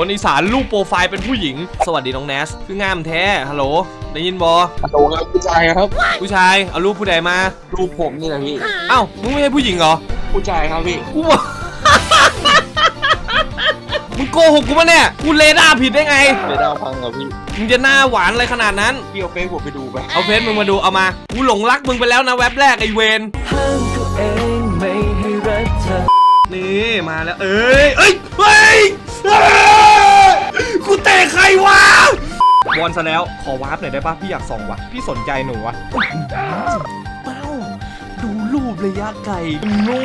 คนอีสานรูปโปรไฟล์เป็นผู้หญิง สวัสดีน้องแนสคืองามแท้ฮัลโหลได้ยินบอโตครับผู้ชายครับ ผู้ชายเอารูปผู้ใดมารูปผมนี่แหละพี่ เอ้ามึงไม่ใช่ผู้หญิงเหรอผู้ชายครับพี่ กูบอก มึงโกหกกูปะเนี่ยกูเรดาร์ผิดได้ไงเรดาร์พังกับพี่ มึงจะหน้าหวานอะไรขนาดนั้น พี่เอาเฟซผมไปดูไป เอาเฟซมึงมาดูเอามากูหลงรักมึงไปแล้วนะแว็บแรกไอเวนห้ามตัวเองไม่ให้รักเธอนี่มาแล้วเอ้ยเอ้ยเฮ้ยเอ้ย กูเตะใครวะบอลซะแล้วขอวาร์ปหน่อยได้ปะพี่อยากส่องวะพี่สนใจหนูวะเป้าดูรูประยะไกลนู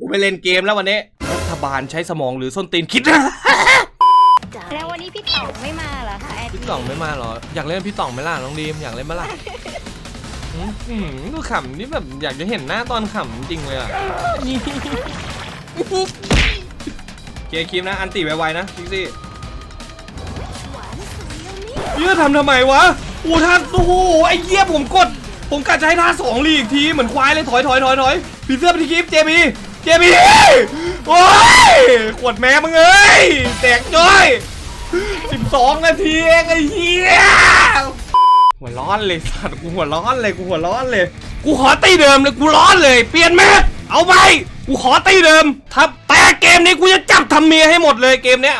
กูไปเล่นเกมแล้ววันนี้รัฐบาลใช้สมองหรือส้นตีนคิดนะแล้ววันนี้พี่ต่องไม่มาเหรอคะแอดพี่ต่องไม่มาเหรอ อยากเล่นพี่ต่องไหมล่ะน้องดีมอยากเล่นไหมล่ะอืมอืม ดูขำนี่แบบอยากจะเห็นหน้าตอนขำจริงเลยอะเกียร์คิมนะ อันติไวๆนะพิกซี่เยี่ยทำทำไมวะโอ้ท่าโอ้โหไอ้เยี่ยผมกด ผมกะจะให้ท่าสองลีกที เหมือนควายเลยถอยถอยถอยถอยผีเสื้อไปที่กิฟเจบีเจบีโอ้ยขวดแม่มึงเอ้ยแตกจ้อย12นาทีเองไอ้เหี้ย หัวร้อนเลยสัตว์กูหัวร้อนเลยกูหัวร้อนเลย กูขอตีเดิมเลยกูร้อนเลย เปลี่ยนแมเอาไปกูขอตีเดิมถ้าแต่เกมนี้กูจะจับทำเมียให้หมดเลยเกมเนี้ย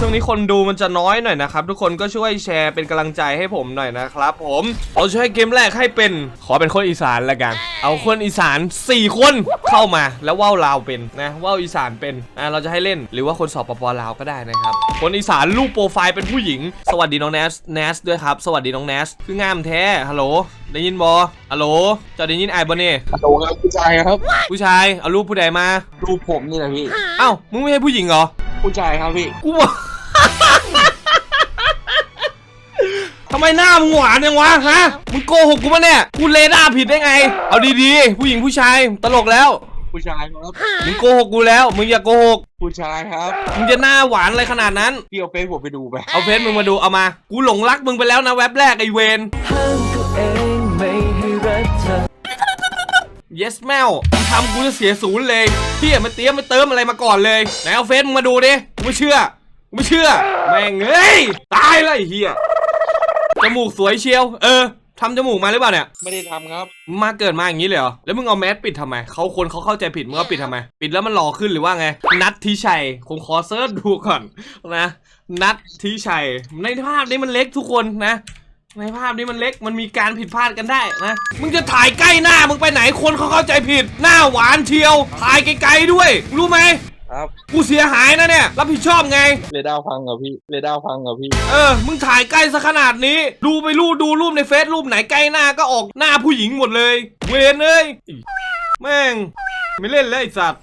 ช่วงนี้คนดูมันจะน้อยหน่อยนะครับ ทุกคนก็ช่วยแชร์เป็นกำลังใจให้ผมหน่อยนะครับ ผมเอาช่วยเกมแรกให้เป็น ขอเป็นคนอีสานละกัน เอาคนอีสาน 4 คนเข้ามาแล้วว่าวลาวเป็นนะว่าวอีสานเป็นนะเราจะให้เล่นหรือว่าคนสอบปปลาวก็ได้นะครับ คนอีสานรูปโปรไฟล์เป็นผู้หญิง สวัสดีน้องแนสแนสด้วยครับ สวัสดีน้องแนสคืองามแท้ฮัลโหลได้ยินบอฮัลโหลเจะได้ยินไอ้บอนี่โตครับผู้ชายครับ ผู้ชายเอารูปผู้ใดมารูปผมนี่แหละพี่เอ้ามึงไม่ใช่ผู้หญิงเหรอผู้ชายครับพี่กูบอก ทำไมหน้ามึงหวานยังวะฮะมึงโกหกกูปะเนี่ยกูเรดาร์ผิดได้ไง เอาดีๆ ผู้หญิงผู้ชายตลกแล้ว ผู้ชายครับ มึงโกหกกูแล้ว มึงอย่าโกหกผู้ชายครับมึงจะหน้าหวานอะไรขนาดนั้น พี่เอาเฟซผมไปดูไป เอาเฟซมึงมาดูเอามา กูหลงรักมึงไปแล้วนะแว็บแรกไอเวนห้ามตัวเองไม่ให้รักเธอ yes แมวมึงทำกูจะเสียศูนย์เลยพี่อย่ามาเตรียมมาเติมอะไรมาก่อนเลยไหนเอาเฟซมึงมาดูดิกูไม่เชื่อกูไม่เชื่อแม่งเอ้ยตายเลยไอ้เฮียจ มูกสวยเชียว เออทำจมูกมาหรือเปล่าเนี่ย ไม่ได้ทำครับ มาเกิดมาอย่างนี้เลยเหรอ แล้วมึงเอาแมสปิดทำไม เขาคนเขาเข้าใจผิดมึงเอาปิดทำไม ปิดแล้วมันหล่อขึ้นหรือว่าไง นัททิชัยคงขอเซิร์ชดูก่อนนะ นัททิชัย ในภาพนี้มันเล็กทุกคนนะ ในภาพนี้มันเล็ก มันมีการผิดพลาดกันได้นะ มึงจะถ่ายใกล้หน้า มึงไปไหนคนเขาเข้าใจผิด หน้าหวานเชียว ถ่ายไกลๆด้วย รู้ไหม ครับกูเสียหายนะเนี่ย รับผิดชอบไง เรดาร์พังกับพี่ เรดาร์พังกับพี่ เออ มึงถ่ายใกล้ซะขนาดนี้ ดูไปรูปดูรูปในเฟซรูปไหนใกล้หน้าก็ออกหน้าผู้หญิงหมดเลย เวนเอ้ยอีแม่ง ไม่เล่นแล้วไอ้สัตว์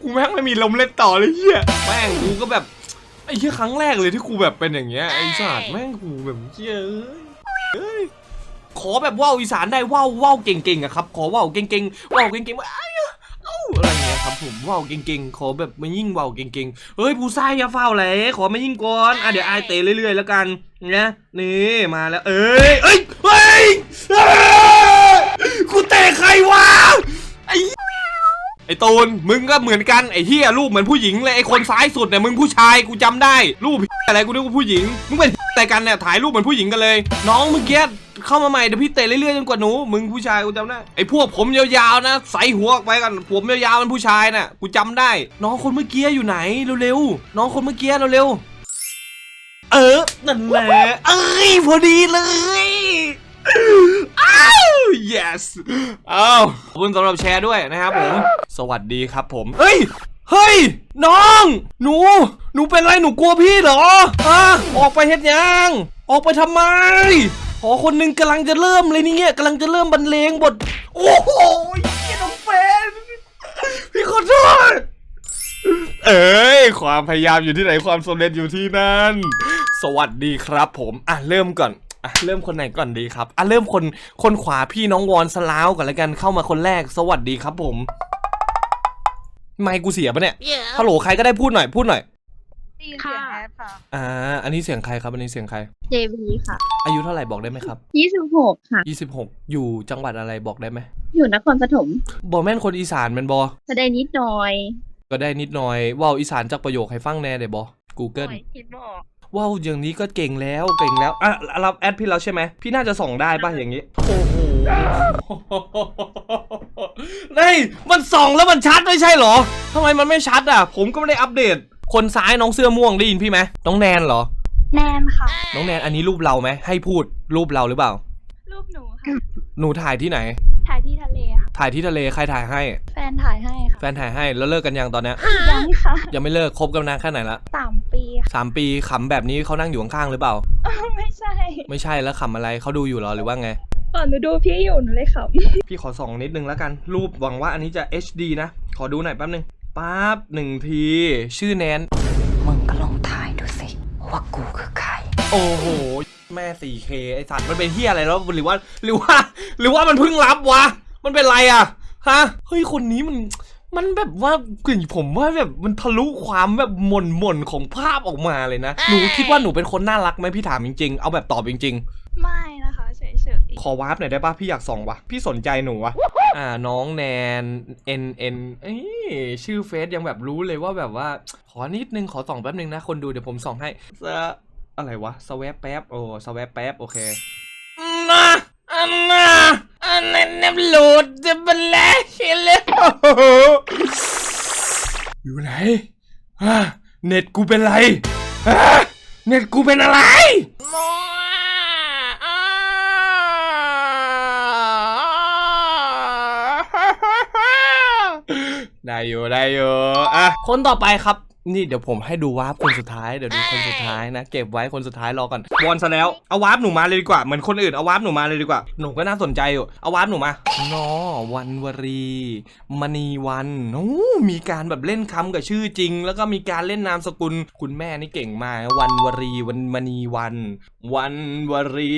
กูแม่งไม่มีลมเล่นต่อเลยเฮียแม่งกูก็แบบไอ้เฮียครั้งแรกเลยที่กูแบบเป็นอย่างเงี้ยไอ้สัตว์แม่งกูแบบเฮียเอ้ยเอ้ยขอแบบว่าวอีสานได้ว่าวว่าวเก่งๆอะครับ ขอว่าวเก่งๆว่าวเก่งๆ ผมว่าวเก่งๆ ขอแบบมายิ่งว่าวเก่งๆ เฮ้ยผู้ชายอย่าเฝ้าเลยขอมายิ่งก่อนอะเดี๋ยวไอายเตะเรื่อยๆแล้วกันนะนี่มาแล้ว เอ้ยเอ้ยเฮ้ยเอ้ยกูเตะใครวะไอ้ไอ้ตูนมึงก็เหมือนกันไอ้เฮียรูปเหมือนผู้หญิงเลยไอ้คนซ้ายสุดเนี่ยมึงผู้ชายกูจำได้ รูปอะไรกูนึกว่าผู้หญิงมึงเป็นอะไรกันเนี่ยถ่ายรูปเหมือนผู้หญิงกันเลย น้องเมื่อกี้ เข้ามาใหม่เดี๋ยวพี่เตะเรื่อยๆจนกว่าหนู มึงผู้ชายกูจำได้ไอ้พวกผมยาวๆนะใส่หัวออกไปกันผมยาวๆเป็นผู้ชายน่ะกูจำได้ น้องคนเมื่อกี้อยู่ไหนเร็วๆน้องคนเมื่อกี้เร็วๆเออนั่นแหละเอ้ยพอดีเลยอ้าว yes อ้าวขอบคุณสำหรับแชร์ด้วยนะครับผม สวัสดีครับผมเฮ้ยเฮ้ย น้อง หนู หนูเป็นไรหนูกลัวพี่เหรออะออกไปเฮ็ดยัง ออกไปทำไม อคนหนึ่งกำลังจะเริ่มเลยนี่เนี่ยกำลังจะเริ่มบรรเลงบท โอ้โหเหี้ยน้องเฟนพี่ขอโทษเอ้ย ความพยายามอยู่ที่ไหนความสำเร็จอยู่ที่นั่น สวัสดีครับผม อะ เริ่มก่อน อะ เริ่มคนไหนก่อนดีครับ อะ เริ่มคน คนขวาพี่น้องวอนสลาวก่อนแล้วกันเข้ามาคนแรก สวัสดีครับผม ไม่กูเสียปะเนี่ย ฮัลโหล ใครก็ได้พูดหน่อย พูดหน่อย ได้ยินเสียงแอดค่ะ อ่า อันนี้เสียงใครครับ อันนี้เสียงใคร JB ค่ะ อายุเท่าไหร่บอกได้ไหมครับ 26 ค่ะ 26 อยู่จังหวัดอะไรบอกได้ไหมอยู่นครปฐมบอแม่นคนอีสานแมันบอแสดงนิดหน่อยก็ได้นิดหน่อยเว่าวอีสานจากประโยคให้ฟังแน่เดี๋ยวบอ Google คิดบอกว้าวอย่างนี้ก็เก่งแล้วเก่งแล้วอะรับแอดพี่แล้วใช่ไหมพี่น่าจะส่องได้ป่ะอย่างนี้ โอ้โหนี่มันส่องแล้วมันชัดไม่ใช่เหรอทำไมมันไม่ชัดอะ ผมก็ไม่ได้อัปเดต คนซ้ายน้องเสื้อม่วงได้ยินพี่ไหมน้องแนนเหรอ แนนค่ะ น้องแนนอันนี้รูปเราไหมให้พูดรูปเราหรือเปล่า รูปหนูค่ะ หนูถ่ายที่ไหน ถ่ายที่ทะเลค่ะ ถ่ายที่ทะเลใครถ่ายให้ แฟนถ่ายให้ค่ะ แฟนถ่ายให้แล้วเลิกกันยังตอนเนี้ยยังค่ะยังไม่เลิกคบกันนานแค่ไหนละสามปีค่ะ สามปีขำแบบนี้เขานั่งอยู่ข้างๆหรือเปล่า ไม่ใช่ไม่ใช่แล้วขำอะไรเขาดูอยู่เหรอหรือว่าไง ก่อนหนูดูพี่อยู่หนูเลยขับพี่ขอส่องนิดนึงแล้วกันรูปหวังว่าอันนี้จะ HD นะ ขอดูหน่อยแป๊บนึง ปั๊บหนึ่งที ชื่อแนน มึงก็ลองทายดูสิ ว่ากูคือใคร โอ้โห แม่ 4K ไอสัตว์มันเป็นเฮียอะไรแล้วหรือว่า หรือว่า หรือว่ามันเพิ่งรับวะ มันเป็นไรอะฮะ เฮ้ย คนนี้มัน มันแบบว่ากลิ่นผมว่าแบบมันทะลุความแบบหม่นหม่นๆของภาพออกมาเลยนะ หนูคิดว่าหนูเป็นคนน่ารักไหมพี่ถามจริงๆ เอาแบบตอบจริง ๆ ไม่นะคะเฉยขอวาร์ปหน่อยได้ป่ะพี่อยากส่องวะพี่สนใจหนูวะ อ่าน้องแนน N N เอ้ยชื่อเฟซยังแบบรู้เลยว่าแบบว่า ขอนิดนึงขอส่องแป๊บนึงนะ คนดูเดี๋ยวผมส่องให้สะอะไรวะสวปแป๊บโอ้สวปแป๊บโอเคนะอันน่ะอันนั้นน้ำโหลดจะเป็นแล้วเห็นแล้วอยู่ไหนฮะเน็ตกูเป็นไรฮะเน็ตกูเป็นอะไร ได้อยู่ได้อยู่อะคนต่อไปครับ นี่เดี๋ยวผมให้ดูวาร์ปคนสุดท้ายเดี๋ยวดูคนสุดท้ายนะ เก็บไว้คนสุดท้ายรอก่อนวอนซะแล้วเอาวาร์ปหนูมาเลยดีกว่าเหมือนคนอื่นเอาวาร์ปหนูมาเลยดีกว่าหนูก็น่าสนใจอยู่เอาวาร์ปหนูมานอวันวรีมณีวันโอ้มีการแบบเล่นคำกับชื่อจริง แล้วก็มีการเล่นนามสกุลคุณแม่นี่เก่งมากวันวรีวันมณีวัน วันวรี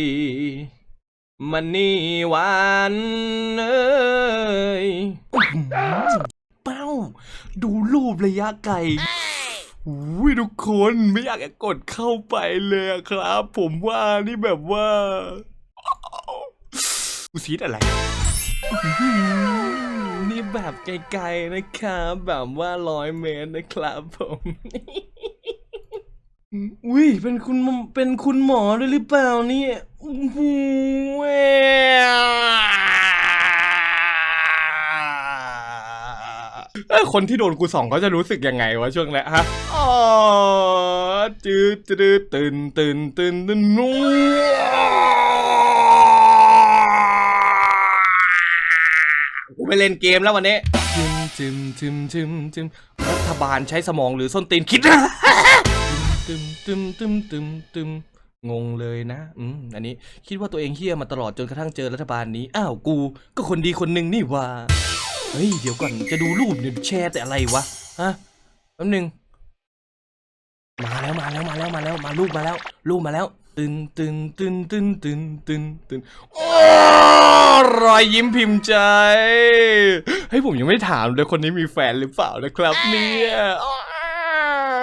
มณีวันเอ้ยเป้า ดูรูประยะไกลอุ้ยทุกคนไม่อยากจะกดเข้าไปเลยครับ ผมว่านี่แบบว่ากูซีดอะไร นี่แบบไกลๆนะครับแบบว่าร้อยเมตรนะครับผมอุ้ยเป็นคุณเป็นคุณหมอด้วยหรือเปล่านี่โอ้โหแหว เอ้ยคนที่โดนกูส่องเขาจะรู้สึกยังไงวะช่วงนี้ฮะอ๋อจืดจืดตื่นตื่นตื่นตื่นนู้กูไปเล่นเกมแล้ววันนี้จิมจิมจิมจิมจิมรัฐบาลใช้สมองหรือส้นตีนคิดนะตึมตึมตึมตึมตึมงงเลยนะ อืม อันนี้คิดว่าตัวเองเฮี้ยมาตลอดจนกระทั่งเจอรัฐบาลนี้ อ้าว กู ก็คนดีคนหนึ่งนี่ว่า เฮ้ย เดี๋ยวก่อน จะดูรูปเนี่ยแชร์แต่อะไรวะ ฮะแป๊บนึง มาแล้วมาแล้วมาแล้วมาแล้วมารูปมาแล้วรูปมาแล้ว ตึนตึนตึนตึนตึนตึนตึนโอ้รอยยิ้มพิมพ์ใจเฮ้ยผมยังไม่ถามเลยคนนี้มีแฟนหรือเปล่านะครับ เนี่ยอ้า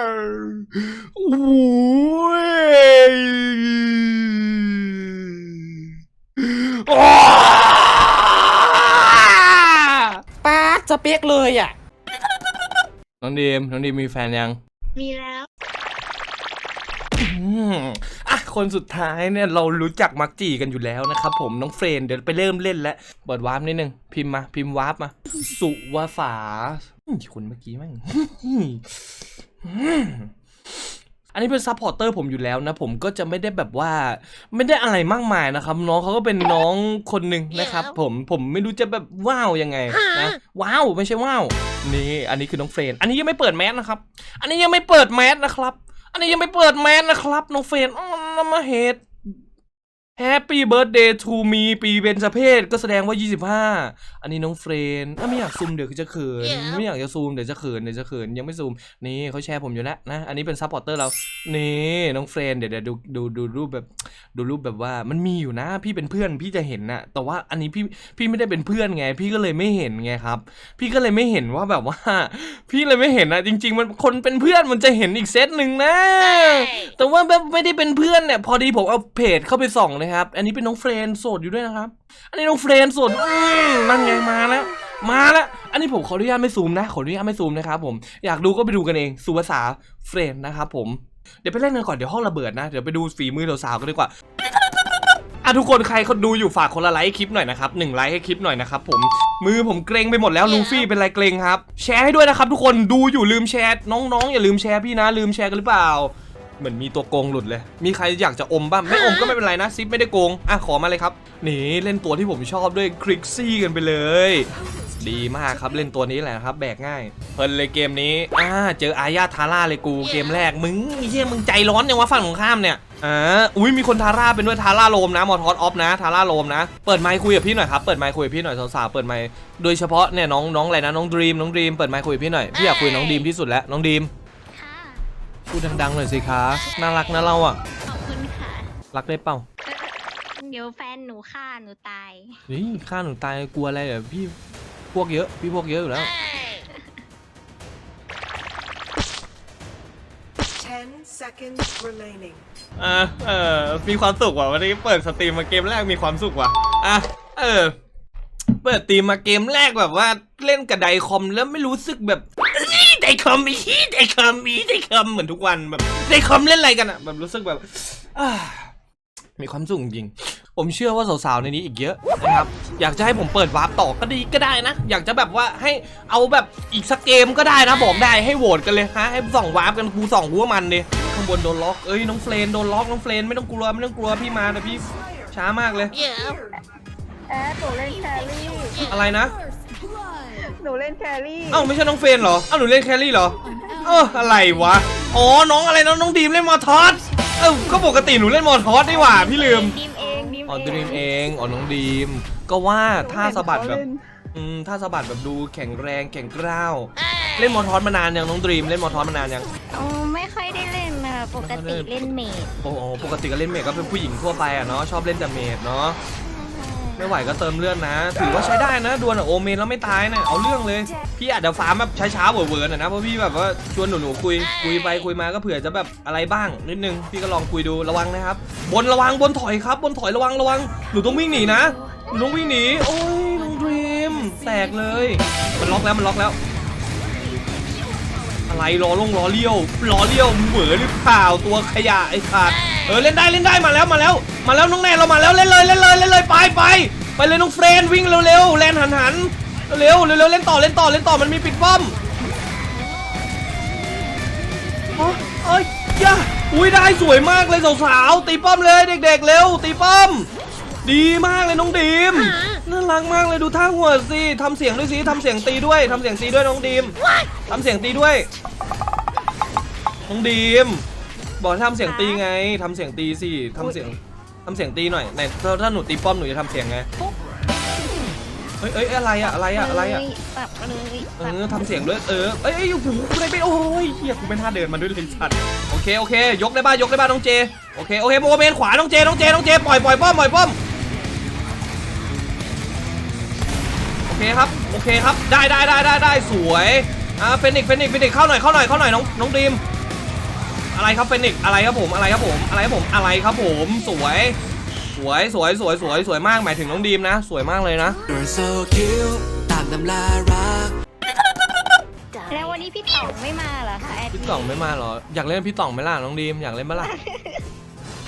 วโอ้ยอ้าว ป้าดส เปกเลยอะ น้องดีมน้องดีมมีแฟนยัง มีแล้ว อืมอะคนสุดท้ายเนี่ยเรารู้จักมักจีกันอยู่แล้วนะครับผมน้องเฟรนเดี๋ยวไปเริ่มเล่นแล้วเปิดวาร์ปนิดนึง พิมพ์มา พิมพ์วาร์ปมา สุวาสาอืมคนเมื่อกี้มั่ง อันนี้เป็นซัพพอร์เตอร์ผมอยู่แล้วนะ ผมก็จะไม่ได้แบบว่าไม่ได้อะไรมากมายนะครับ น้องเขาก็เป็นน้องคนหนึ่งนะครับผมผมไม่รู้จะแบบว้าวยังไงนะว้าวไม่ใช่ว้าวนี่อันนี้คือน้องเฟรน อันนี้ยังไม่เปิดแมสนะครับ อันนี้ยังไม่เปิดแมสนะครับ อันนี้ยังไม่เปิดแมสนะครับน้องเฟรนอ๋อนามาเหตุ Happy birthday to me ปีเบญจเพศก็แสดงว่า 25 อันนี้น้องเฟรนอะไม่อยากซูมเดี๋ยวจะเขิน ไม่อยากจะซูมเดี๋ยวจะเขินเดี๋ยวจะเขินยังไม่ซูม นี่เขาแชร์ผมอยู่แล้วนะ อันนี้เป็นซัพพอร์เตอร์เรา นี่น้องเฟรนเดี๋ยวเดี๋ยวดูดูดูรูปแบบดูรูปแบบว่ามันมีอยู่นะ พี่เป็นเพื่อนพี่จะเห็นนะแต่ว่าอันนี้พี่พี่ไม่ได้เป็นเพื่อนไง พี่ก็เลยไม่เห็นไงครับ พี่ก็เลยไม่เห็นว่าแบบว่า พี่เลยไม่เห็นนะจริง ๆ มันคนเป็นเพื่อนมันจะเห็นอีกเซตหนึ่งนะ แต่ว่าแบบไม่ได้เป็นเพื่อนเนี่ยพอดีผมเอาเพจเข้าไปส่องนะครับ อันนี้เป็นน้องเฟรนโสดอยู่ด้วยนะครับ อันนี้น้องเฟรนโสดอืมนั่นไงมาแล้ว มาแล้ว อันนี้ผมขออนุญาตไม่ซูมนะ ขออนุญาตไม่ซูมนะครับผม อยากดูก็ไปดูกันเอง สุภาษาเฟรนนะครับผม เดี๋ยวไปเล่นกันก่อน เดี๋ยวห้องระเบิดนะ เดี๋ยวไปดูฝีมือสาวๆกันดีกว่าอะทุกคนใครคนดูอยู่ฝากคนละไลค์ให้คลิปหน่อยนะครับหนึ่งไลค์ให้คลิปหน่อยนะครับผมมือผมเกรงไปหมดแล้วลูฟี่เป็นไรเกรงครับ แชร์ให้ด้วยนะครับ ทุกคนดูอยู่ลืมแชร์น้องๆ อย่าลืมแชร์พี่นะ ลืมแชร์กันหรือเปล่า เหมือนมีตัวโกงหลุดเลย มีใครอยากจะอมบ้างไม่อมก็ไม่เป็นไรนะซิปไม่ได้โกง อะขอมาเลยครับ นี่เล่นตัวที่ผมชอบด้วยคลิกซี่กันไปเลย ดีมากครับเล่นตัวนี้แหละครับ แบกง่าย เพลินเลยเกมนี้ อ่าเจออาญาทาร่าเลยกูเกมแรก มึงเฮียมึงใจร้อนยังวะฝั่งของข้ามเนี่ย อ่า อุ้ยมีคนทาร่าเป็นด้วยทาร่าโลมนะมอทอสออฟนะทาร่าโลมนะ เปิดไมค์คุยกับพี่หน่อยครับ เปิดไมค์คุยกับพี่หน่อยสาวๆเปิดไมค์ โดยเฉพาะเนี่ยน้องน้องอะไรนะน้องดรีมน้องดรีมเปิดไมค์คุยกับพี่หน่อย พี่อยากคุยกับน้องดีมที่สุดแล้วน้องดีมค่ะ พูดดังๆหน่อยสิคะน่ารักนะเราอะ ขอบคุณค่ะ รักได้เปล่าเดี๋ยวแฟนหนูฆ่าหนูตายเฮ้ยฆ่าหนูตายกลัวอะไรเหรอพี่พวกเยอะพี่พวกเยอะอยู่แล้ว10 seconds remaining. อะเออมีความสุขว่ะวันนี้เปิดสตรีมมาเกมแรกมีความสุขว่ะอะเออ เปิดสตรีมมาเกมแรกแบบว่าเล่นกับไดคอมแล้วไม่รู้สึกแบบอี้ ไดคอมอีไดคอมอีไดคอมเหมือนทุกวันแบบไดคอมเล่นอะไรกันอะแบบรู้สึกแบบอ่ามีความสุขจริงๆผมเชื่อว่าสาวๆในนี้อีกเยอะนะครับ อยากจะให้ผมเปิดวาร์ปต่อก็ดีก็ได้นะ อยากจะแบบว่าให้เอาแบบอีกสักเกมก็ได้นะบอกได้ให้โหวตกันเลยฮะให้ส่องวาร์ปกันกูส่องหัวมันเลยข้างบนโดนล็อกเอ้ยน้องเฟรนโดนล็อกน้องเฟรนไม่ต้องกลัวไม่ต้องกลัวพี่มาแต่พี่ช้ามากเลย แอดหนูเล่นแครี่อะไรนะ หนูเล่นแครี่เอ้าไม่ใช่น้องเฟรนเหรอเอ้าหนูเล่นแครี่เหรอ เอออะไรวะ อ๋อน้องอะไรนะน้องดีมเล่นมอทอสเออก็ปกติหนูเล่นมอทอสนี่หว่าพี่ลืม ดีมเองดีมอ๋อเอดีงมเองอ๋อน้องดีม ก็ว่าท่าสะบัดแบบเห็นอืมท่าสะบัดแบบดูแข็งแรงแข็งกร้าว เล่นมอทอสมานานยังน้องดีมเล่นมอทอสมานานยังอ๋อไม่ค่อยได้เล่นนะปกติเล่นเมดโอ้โหปกติก็เล่นเมดก็เป็นผู้หญิงทั่วไปอะเนาะชอบเล่นแต่เมดเนาะ ไม่ไหวก็เติมเลือดนะ ถือว่าใช้ได้นะดวลกับโอเมนแล้วไม่ตายนะเอาเรื่องเลย พี่อาจจะฟาร์มแบบช้าๆเวอร์ๆหน่อยนะเพราะพี่แบบว่าชวนหนูๆคุยคุยไปคุยมาก็เผื่อจะแบบอะไรบ้างนิดนึงพี่ก็ลองคุยดูระวังนะครับ บนระวังบนถอยครับ บนถอยระวังระวังหนูต้องวิ่งหนีนะหนูต้องวิ่งหนีโอ้ยน้องดรีมแตกเลย มันล็อกแล้วมันล็อกแล้ว อะไรล้อลงล้อเลี้ยวล้อเลี้ยวเหมือหรือเปล่าตัวขยะไอ้ขาดเออเล่นได้เล่นได้มาแล้วมาแล้ว มาแล้วน้องแนนเรามาแล้วเล่นเลยเล่นเลยเล่นเลยไปไปไปเลยน้องเฟรนวิ่งเร็วๆแลนหันหันเร็วๆเร็วๆเล่นต่อเล่นต่อเล่นต่อมันมีปิดป้อมอ๋อเอ้ยย่าอุ้ยได้สวยมากเลยสาวๆตีป้อมเลยเด็ก ๆ เร็วตีป้อม ดีมากเลยน้องดีมน่ารักมากเลยดูท่าหัวสิทำเสียงด้วยสิทำเสียงตีด้วยทำเสียงตีด้วยน้องดีมทำเสียงตีด้วยน้องดีมบอกให้ทำเสียงตีไงทำเสียงตีสิทำเสียง ทำเสียงตีหน่อยไหนถ้าถ้าหนูตีป้อมหนูจะทำเสียงไงเอ้ยเอ้ยอะไรอะอะไรอะอะไรอะปรับเลยเอปรับอทำเสียงด้วยเออเอ้ยเอ้ยโอ้โหกูได้ไปโอ้ยเฮียกูเป็นท่าเดินมาด้วยเลยสัตว์โอเคโอเค ยกได้บ้ายกได้บ้าน้องเจโอเคโอเคโมเมนต์ขวาน้องเจน้องเจน้องเจปล่อยปล่อยป้อมปล่อยป้อมโอเคครับโอเคครับได้ได้ได้ได้ได้สวยอ่าเฟนิกซ์เฟนิกซ์เฟนิกซ์เข้าหน่อยเข้าหน่อยเข้าหน่อยน้องน้องดีม อะไรครับเฟนิกซ์อะไรครับผมอะไรครับผมอะไรครับผมอะไรครับผมสวยสวยสวยสวยสวยสวยมากหมายถึงน้องดีมนะ สวยมากเลยนะ You're so cute ตามตำรารักแล้ววันนี้พี่ต่องไม่มาเหรอคะแอดพี่ต่องไม่มาเหรอ อยากเล่นกับพี่ต่องไหมล่ะน้องดีมอยากเล่นไหมล่ะ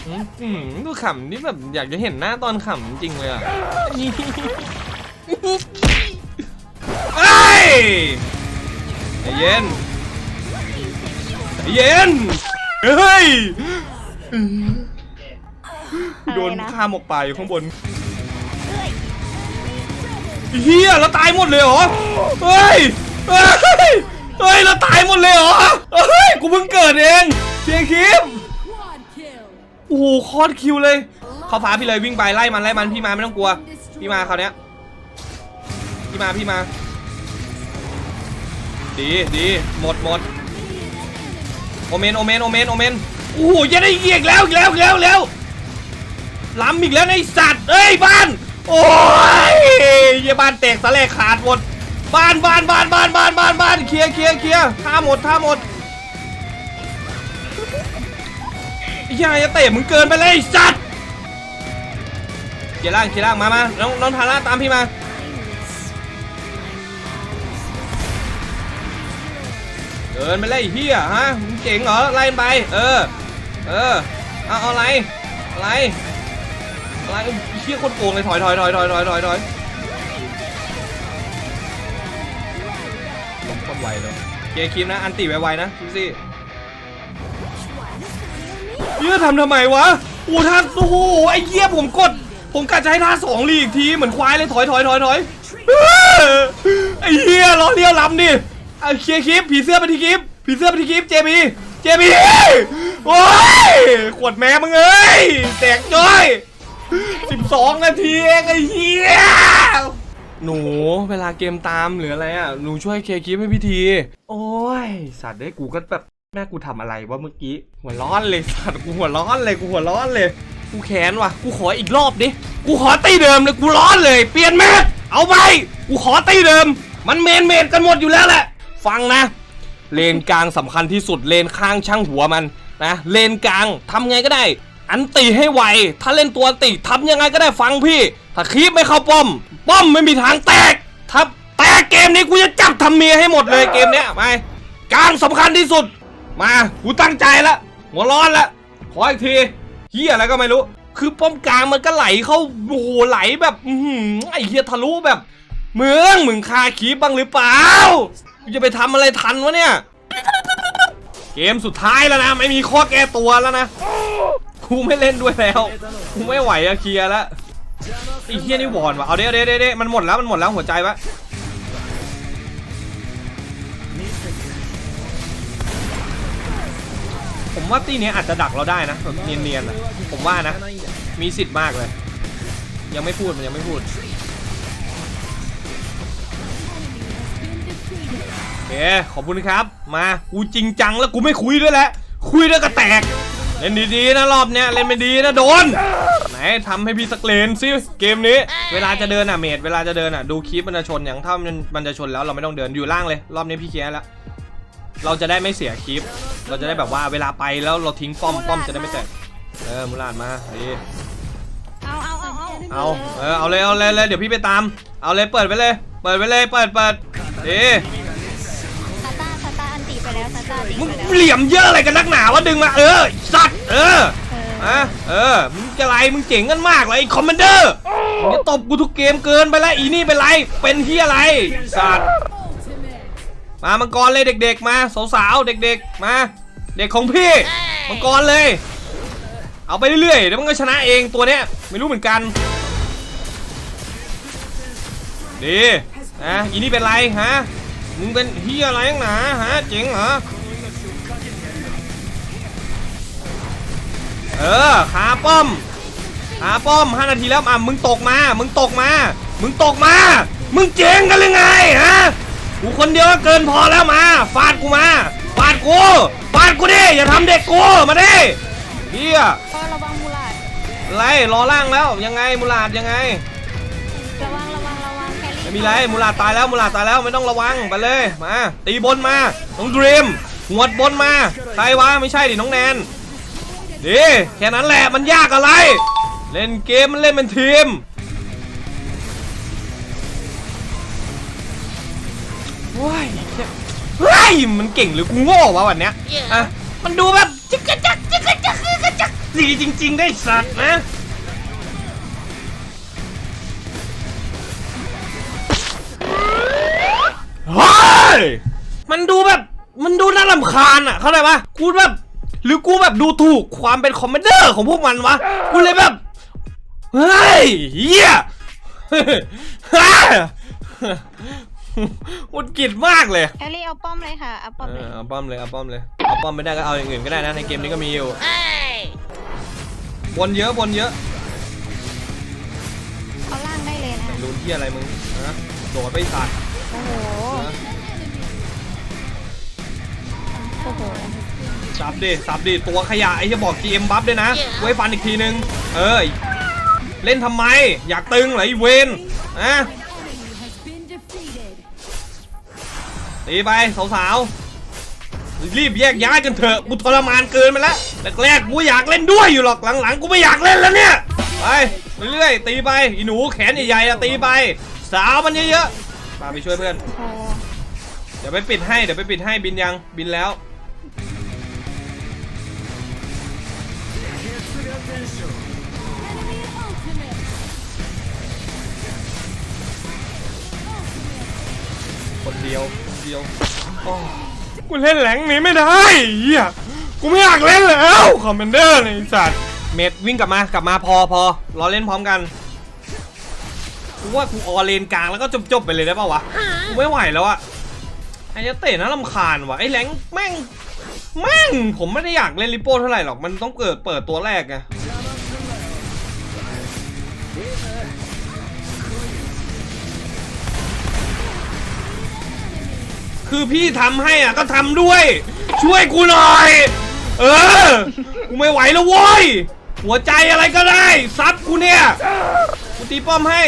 อืมอืมดูขำนี่แบบอยากจะเห็นหน้าตอนขำจริงเลยอะเฮ้ยใจเย็นใจเย็น เฮ้ยโดนฆ่าหมกป่าอยู่ข้างบนเฮียเราตายหมดเลยเหรอเฮ้ยเฮ้ยเฮ้ยเราตายหมดเลยเหรอเฮ้ยกูเพิ่งเกิดเองเพียงคลิปโอ้โหคอร์ดคิวเลยเข้าฟ้าพี่เลยวิ่งไปไล่มันไล่มันพี่มาไม่ต้องกลัว พี่มาคราวเนี้ยพี่มาพี่มา ดีดีหมดหมด โอเมนโอเมนโอเมนโอเมนโอ้โหยังได้อีกแล้วอีกแล้วอีกแล้วแล้วล้ำอีกแล้วในสัตว์เอ้ยบ้าน โอ้ยเหี้ยบ้านแตกสะเลขาดหมดบ้านบ้านบ้านบ้านบ้านบ้านบ้านเคลียร์เคลียร์เคลียร์ท่าหมดท่าหมดไอ้เหี้ยจะเตะมึงเกินไปเลยสัตว์เคลียร์ล่างเคลียร์ล่างมามาน้องน้องทาร่าตามพี่มา เดินไปเลยไอ้เฮียฮะมึงเจ๋งเหรอไล่มันไป เออ เออเอาเอาอะไร อะไร อะไรไอ้เฮียคนโกงเลยถอยถอยถอยถอยถอยถอยถอยลงคนไวเลยเกียร์คิมนะอันติไวๆนะคิมซี่เฮียทำทำไมวะโอ้ท่าโอ้โหไอ้เฮียผมกด ผมกะจะให้ท่าสองลีกทีเหมือนควายเลยถอยถอยถอยถอยเออไอ้เฮียล้อเลี้ยวลำดิ เอาเคลียร์คลิปผีเสื้อไปที่คลิปผีเสื้อไปที่คลิปเจบีเจบีโอ้ยขวดแม่มึงเอ้ยแตกจ้อย12นาทีเองไอ้เหี้ยหนูเวลาเกมตามหรืออะไรอะหนูช่วยเคลียร์คลิปให้พี่ทีโอ้ยสัตว์ได้กูก็แบบแม่กูทำอะไรวะเมื่อกี้หัวร้อนเลยสัตว์กูหัวร้อนเลยกูหัวร้อนเลย กูแขนว่ะกูขออีกรอบดิกูขอตีเดิมเลยกูร้อนเลย เปลี่ยนแมทเอาไปกูขอตีเดิม มันเมนเมนกันหมดอยู่แล้วแหละ ฟังนะ เลนกลางสำคัญที่สุดเลนข้างช่างหัวมันนะเลนกลางทำไงก็ได้ อันตีให้ไว ถ้าเล่นตัวติทำยังไงก็ได้ฟังพี่ ถ้าคลิปไม่เข้าป้อม ป้อมไม่มีทางแตกถ้าแตกเกมนี้กูจะจับทำเมียให้หมดเลยเกมเนี้ยไปกลางสำคัญที่สุด มากูตั้งใจละหัวร้อนละขออีกทีเฮียอะไรก็ไม่รู้ คือป้อมกลางมันก็ไหลเข้าโอ้โหไหลแบบอือหือไอ้เฮียทะลุแบบ มืองมึงคาคีบบ้างหรือเปล่ากูจะไปทำอะไรทันวะเนี่ย เกมสุดท้ายแล้วนะ ไม่มีข้อแก้ตัวแล้วนะกูไม่เล่นด้วยแล้วกูไม่ไหวอะเคลียร์ล้วไอ้เฮียนี่วอนว่ะเอาเดี๋ยวเดี๋ยวเดี๋ยวมันหมดแล้วมันหมดแล้วหัวใจวะผมว่าตีนี้อาจจะดักเราได้นะแบบเนียนๆอะผมว่านะ มีสิทธิ์มากเลย ยังไม่พูดมันยังไม่พูด โอเคขอบคุณครับ มากูจริงจังแล้วกูไม่คุยด้วยแหละคุยด้วยก็แตก เล่นดีๆนะรอบเนี้ยเล่นไม่ดีนะโดน ไหนทำให้พี่สักเลนสิเกมนี้ เวลาจะเดินอะเมดเวลาจะเดินอะดูคลิปมันจะชนอย่างถ้ามันมันจะชนแล้วเราไม่ต้องเดินอยู่ล่างเลย รอบนี้พี่เคลียร์แล้วเราจะได้ไม่เสียคลิป เราจะได้แบบว่าเวลาไปแล้วเราทิ้งป้อมป้อมจะได้ไม่แตกเออมูลาดมาดีเอาเอาเอาเอาเอาเออเอาเลยเอาเลยเลยเดี๋ยวพี่ไปตาม เอาเลยเปิดไปเลย เปิดไปเลยเปิดเปิดดี มึงไปแล้วเหลี่ยมเยอะอะไรกันนักหนาวะดึงมาเออสัตว์เออเอออะเออมึงจะไรมึงเจ๋งกันมากเลยไอ้คอมมานเดอร์มึงจะตบกูทุกเกมเกินไปแล้วอีนี่เป็นไรเป็นที่อะไรสัตว์มามังกรเลยเด็ก ๆ มาสาวๆเด็ก ๆ มา เด็กของพี่มังกรเลย เอาไปเรื่อยๆเดี๋ยวมันก็ชนะเองตัวเนี้ยไม่รู้เหมือนกันดีนะอีนี่เป็นไรฮะมึงเป็นเฮียอะไรนักหนาฮะเจ๋งเหรอ เออขาป้อมขาป้อม5นาทีแล้วอะมึงตกมา มึงตกมา มึงตกมา มึงเจ๋งกันหรือไงฮะกูคนเดียวก็เกินพอแล้วมาฟาดกูมาฟาดกูฟาดกูดิอย่าทำเด็กกูมาดิเฮียพ่อระวังมูลาดอะไรรอล่างแล้วยังไงมูลาดยังไงระวังระวังระวังแครี่ไม่มีไรมูลาดตายแล้วมูลาดตายแล้วไม่ต้องระวังไปเลยมาตีบนมาน้องดรีมหวดบนมาใครวะไม่ใช่ดิน้องแนน ดีแค่นั้นแหละมันยากอะไร เล่นเกมมันเล่นเป็นทีมว้ายเฮ้ยมันเก่งหรือกูโง่วะวันเนี้ยอะมันดูแบบจิกกะจักจิกกะจักจิกกะจักดีจริง ๆ ได้สัตว์นะเฮ้ยมันดูแบบมันดูน่ารำคาญอะเข้าใจปะกูแบบ หรือกูแบบดูถูกความเป็นคอมมานเดอร์ของพวกมันวะ กูเลยแบบ เฮ้ยเฮียหงุดหงิดมากเลย แอลลี่เอาป้อมเลยค่ะ เอาป้อมเอเลยเอาป้อมเลยเอาป้อมเลยเอาป้อมไม่ได้ก็เอาอย่างอื่นก็ได้นะในเกมนี้ก็มีอยู่เอ้ยบนเยอะบนเยอะเอาล่างได้เลยนะ รู้ที่อะไรมึงนะโดดไปสัตว์โอ้โห นะโอ้โห สับดิสับดิตัวขยะไอ้จะบอก GM บัฟด้วยนะไว้ฟันอีกทีนึง เอ้ยเล่นทำไม อยากตึงเหรอไอ้เวนอะตีไปสาวๆรีบแยกย้ายกันเถอะกูทรมานเกินไปแล้วแรกๆกูอยากเล่นด้วยอยู่หรอกหลังๆกูไม่อยากเล่นแล้วเนี่ยไปเรื่อยๆตีไปอีหนูแขนใหญ่ๆอะตีไป สาวมันเยอะๆมาไปช่วยเพื่อนโอ้เดี๋ยวไปปิดให้เดี๋ยวไปปิดให้บินยังบินแล้ว เดียวคนเดียวโอ้กูเล่นแหลงนี้ไม่ได้เฮียกูไม่อยากเล่นแล้วคอมเมนเดอร์ไอ้สัตว์เมดวิ่งกลับมากลับมาพอพอรอเล่นพร้อมกันกูว่ากูออเลนกลางแล้วก็จบจบๆไปเลยได้ป่าวะกูไม่ไหวแล้วอะไอ้เจะเตะน่ารำคาญว่ะไอ้แหลงแม่งแม่งผมไม่ได้อยากเล่นลิโป้เท่าไหร่หรอกมันต้องเปิดเปิดตัวแรกไง คือพี่ทำให้อะก็ทำด้วย ช่วยกูหน่อย เออ กูไม่ไหวแล้วโว้ย หัวใจอะไรก็ได้ ซับกูเนี่ย กูตีป้อมให้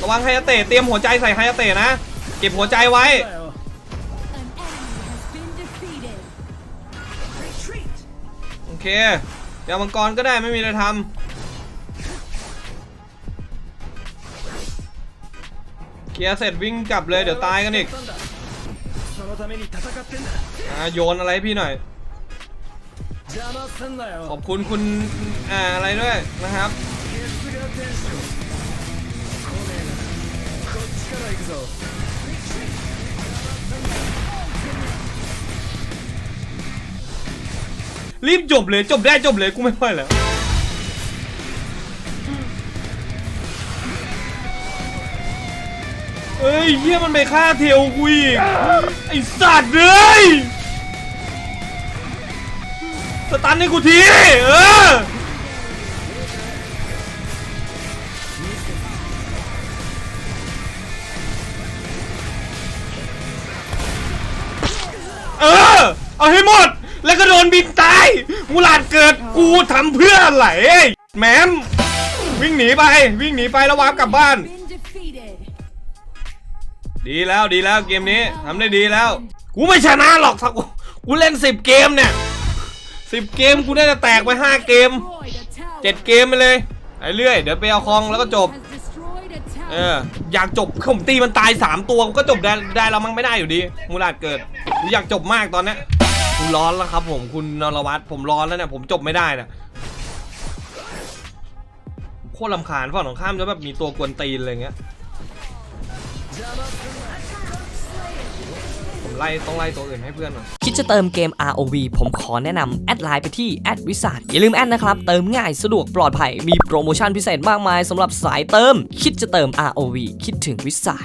ระวังไฮยาเตะเตรียมหัวใจใส่ไฮยาเตะนะ เก็บหัวใจไว้โอเคเดี๋ยวมังกรก็ได้ไม่มีอะไรทำ ลียร์เสร็จวิ่งกลับเลยเดี๋ยวตายกันอีกอ่าโยนอะไรให้พี่หน่อย ขอบคุณคุณอ่าอะไรด้วยนะครับ รีบจบเลยจบได้จบเลยกูไม่ไหวแล้ว เอ้ยเฮียมันไปฆ่าเทลกูอีกไอสัตว์เลยสตันให้กูทีเออเออ เอาให้หมด แล้วก็โดนบินตายมูหลาดเกิดกูทำเพื่ออะไรแหมมวิ่งหนีไป วิ่งหนีไปแล้ววาร์ปกลับบ้าน ดีแล้วดีแล้วเกมนี้ทำได้ดีแล้ว กูไม่ชนะหรอกสักกูเล่นสิบเกมเนี่ยสิบเกมกูน่าจะแตกไปห้าเกมเจ็ดเกมไปเลยไปเรื่อย เดี๋ยวไปเอาคองแล้วก็จบ เออ อยากจบผมตีมันตายสามตัวก็จบได้ได้แล้วมั้งไม่ได้อยู่ดี มูลาดเกิดกูอยากจบมากตอนนี้ยกูร้อนแล้วครับผมคุณนรวัตรผมร้อนแล้วเนี่ยผมจบไม่ได้เนี่ยโคตรลำคาญฝั่งตรงข้ามจะแบบมีตัวกวนตีนอะไรเงี้ย ผมไล่ต้องไล่ตัวอื่นให้เพื่อนหน่อยคิดจะเติมเกม ROV ผมขอแนะนำแอดไลน์ไปที่แอดวิสาอย่าลืมแอดนะครับ เติมง่ายสะดวกปลอดภัย มีโปรโมชั่นพิเศษมากมายสำหรับสายเติม คิดจะเติม ROV คิดถึงวิสา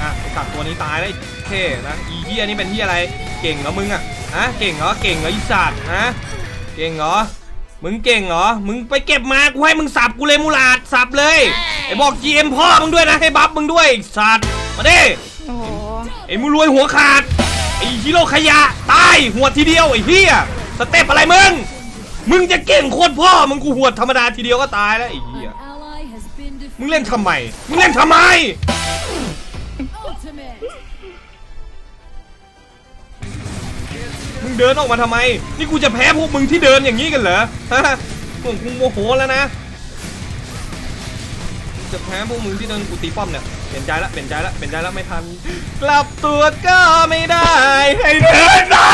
อะไอ้สัตว์ตัวนี้ตายแล้วไอ้เท่นะอีเฮียนี่เป็นที่อะไร เก่งเหรอมึงอะฮะเก่งเหรอเก่งเหรออีสัตว์ฮะเก่งเหรอ มึงเก่งเหรอ มึงไปเก็บมากูให้มึงสับกูเลยมูลาดสับเลย ไอ้บอก GM พ่อมึงด้วยนะให้บัฟมึงด้วยไอ้สัตว์มาดิโอ้โหไอ้มูรวยหัวขาด ไอ้ฮีโร่ขยะตายหัวดทีเดียวไอ้เฮียสเต็ปอะไรมึง มึงจะเก่งโคตรพ่อมึงกูหัวดธรรมดาทีเดียวก็ตายแล้วไอ้เฮียมึงเล่นทำไม มึงเล่นทำไม งเดินออกมาทำไม นี่กูจะแพ้พวกมึงที่เดินอย่างนี้กันเหรอฮะพวกกูโมโหแล้วนะ จะแพ้พวกมึงที่เดินกูตีป้อมเนี่ยเปลี่ยนใจละเปลี่ยนใจละเปลี่ยนใจละไม่ทัน กลับตัวก็ไม่ได้ให้เดินได้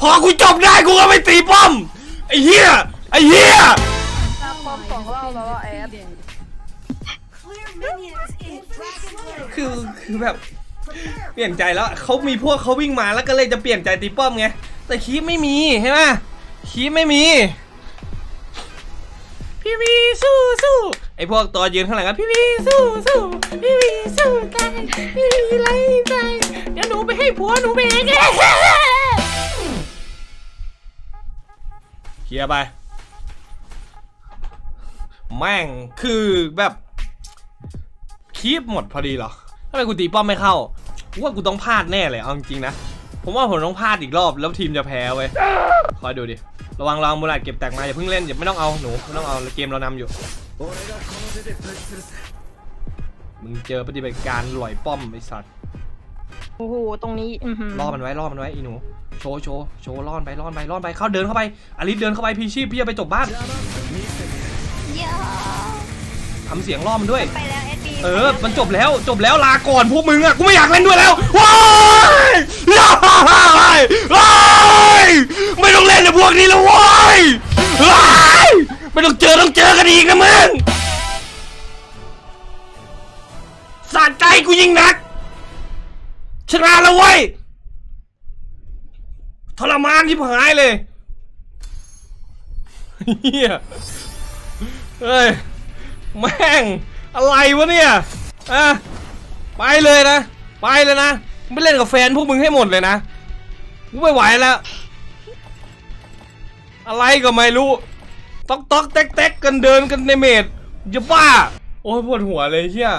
พอกูจบได้กูก็ไม่ตีป้อมไอ้เหี้ยไอ้เหี้ยหน้าป้อมสองรอบแล้วอะแอด Clear minions in Dragon คือคือแบบ เปลี่ยนใจแล้วเขามีพวกเขาวิ่งมาแล้วก็เลยจะเปลี่ยนใจตีป้อมไง แต่คีบไม่มีใช่ไหมคีบไม่มี พี่วีสู้สู้ไอพวกตัวยืนข้างหลังก็พี่วีสู้สู้พี่วีสู้ตายพี่วีไล่ตายเดี๋ยวหนูไปให้ผัวหนูเองเคลียร์ไป แม่งคือแบบคีบหมดพอดีเหรอทำไมกูตีป้อมไม่เข้า ว่ากูต้องพลาดแน่เลยเอาจริงๆนะ ผมว่าผมต้องพลาดอีกรอบแล้วทีมจะแพ้เว้ยคอยดูดิ ระวังระวังมูลาดเก็บแตกมาอย่าเพิ่งเล่นอย่าไม่ต้องเอาหนูไม่ต้องเอาเกมเรานำอยู่ มึงเจอปฏิบัติการหลอยป้อมไอ้สัตว์โอ้โห ตรงนี้อือหือล่อมันไว้ล่อมันไว้อีหนู โชว์โชว์โชว์ล่อนไปล่อนไปล่อนไปเข้าเดินเข้าไปอลิสเดินเข้าไปพี่ชีพพี่จะไปจบบ้านเยอะทำเสียงล่อมันด้วย ไปแล้ว เออ มันจบแล้ว จบแล้วลาก่อนพวกมึงอะกูไม่อยากเล่นด้วยแล้วว้ายว้ายว้ายไม่ต้องเล่นกับพวกนี้แล้วว้ายว้ายไม่ต้องเจอต้องเจอกันอีกนะมึงสะใจกูยิ่งนัก ชนะแล้วเว้ยทรมานที่หายเลยเฮียเฮ้ย แม่ง อะไรวะเนี่ยอะไปเลยนะ ไปเลยนะ ไม่เล่นกับแฟนพวกมึงให้หมดเลยนะกูไม่ไหวแล้ว อะไรก็ไม่รู้ ต๊อกต๊อกแต๊กแต๊กกันเดินกันในเมดอย่าบ้า โอ้ยปวดหัวเลยเชี่ย